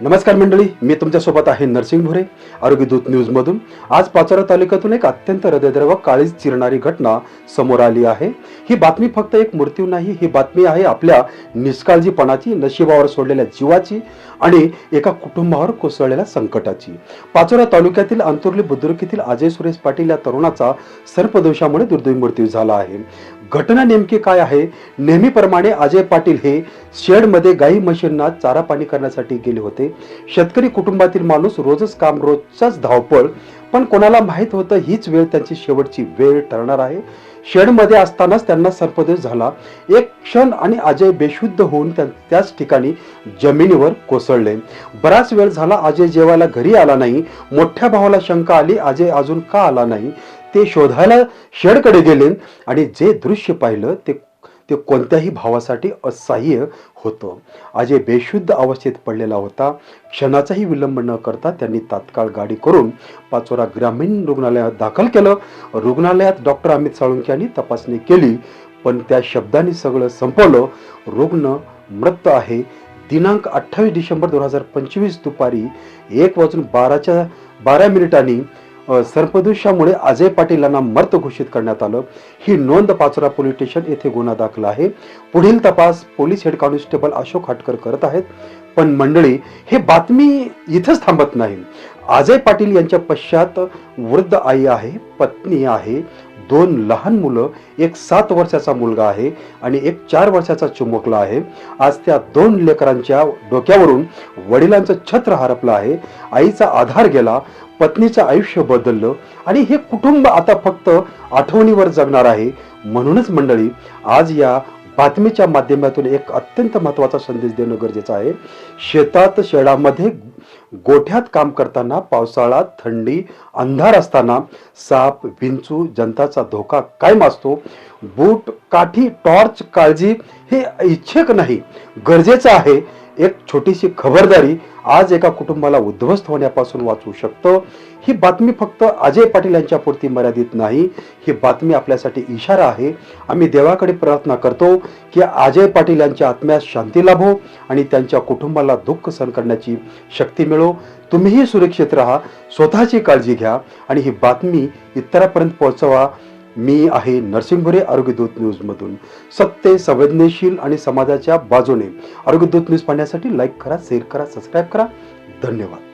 नमस्कार मंडळी मी तुमच्यासोबत आहे नरसिंग भुरे आरोग्य दूत न्यूजमधून आज पाचोरा तालुक्यातून एक अत्यंत हृदयद्रव काळीज चिरणारी घटना समोर आली आहे. ही बातमी फक्त एक मृत्यू नाही ही बातमी आहे आपल्या निष्काळजीपणाची नशिबावर सोडलेल्या जीवाची आणि एका कुटुंबावर कोसळलेल्या संकटाची. पाचोरा तालुक्यातील अंतुर्ली बुद्रुक येथील अजय सुरेश पाटील या तरुणाचा सर्पदोषामुळे दुर्दैवी मृत्यू झाला आहे. घटना नेमकी काय आहे? नेहमीप्रमाणे अजय पाटील हे शेडमध्ये गाई म्हशींना चारा पाणी करण्यासाठी गेले होते. शेतकरी कुटुंबातील माणूस रोजच काम रोजचाच धावपळ. पण कोणाला माहीत होतं हीच वेळ त्यांची शेवटची वेळ ठरणार आहे. शेडमध्ये असतानाच त्यांना सर्पदोष झाला. एक क्षण आणि अजय बेशुद्ध होऊन त्याच ठिकाणी जमिनीवर कोसळले. बराच वेळ झाला अजय जेवायला घरी आला नाही. मोठ्या भावाला शंका आली अजय अजून का आला नाही? ते शोधायला शेडकडे गेले आणि जे दृश्य पाहिलं ते ते कोणत्याही भावासाठी असह्य होतं. अजय बेशुद्ध अवस्थेत पडलेला होता. क्षणाचाही विलंब न करता त्यांनी तात्काळ गाडी करून पाचोरा ग्रामीण रुग्णालयात दाखल केलं. रुग्णालयात डॉक्टर अमित साळुंके यांनी तपासणी केली पण त्या शब्दांनी सगळं संपवलं. रुग्ण मृत आहे. दिनांक अठ्ठावीस डिसेंबर दोन हजार पंचवीस दुपारी एक वाजून बाराच्या बारा मिनिटांनी सर्पदूषामुळे अजय पाटील यांना घोषित करण्यात आलं. ही नोंद पाचोरा पोलीस स्टेशन येथे गुन्हा दाखल आहे. पुढील तपास police head constable Ashok Hatkar करत आहेत. पण मंडळी हे बातमी इथंच थांबत नाही. अजय पाटील यांच्या पश्चात वृद्ध आई आहे पत्नी आहे. दोन लहान मुलं एक सात वर्षाचा मुलगा आहे आणि एक चार वर्षाचा चुंबकला आहे. आज त्या दोन लेकरांच्या डोक्यावरून वडिलांचं छत्र हरपलं आहे. आईचा आधार गेला पत्नीचं आयुष्य बदललं आणि हे कुटुंब आता फक्त आठवणीवर जगणार आहे. म्हणूनच मंडळी आज या बातमीच्या माध्यमातून एक अत्यंत महत्त्वाचा संदेश देणं गरजेचं आहे. शेतात शेळामध्ये गोठ्यात काम करताना पावसाळा थंडी अंधार असताना साप विंचू जंताचा धोका कायम असतो. बूट काठी टॉर्च काळजी हे इच्छेक नाही. गरजेचं आहे एक छोटीशी खबरदारी आज एका कुटुंबाला उद्ध्वस्त होण्यापासून वाचवू शकतं. ही बातमी फक्त अजय पाटील यांच्या पुरती मर्यादित नाही ही बातमी आपल्यासाठी इशारा आहे. आम्ही देवाकडे प्रार्थना करतो की अजय पाटील यांच्या आत्म्यास शांती लाभो आणि त्यांच्या कुटुंबाला दुःख सहन करण्याची शक्ती मिळो. तुम्हीही सुरक्षित राहा स्वतःची काळजी घ्या आणि ही बातमी इतरांपर्यंत पोहोचवा. मी आहे नरसिंहभुरे आरोग्यदूत न्यूजमधून सत्य संवेदनशील आणि समाजाच्या बाजूने आरोग्यदूत न्यूज पाहण्यासाठी लाईक करा शेअर करा सबस्क्राईब करा. धन्यवाद.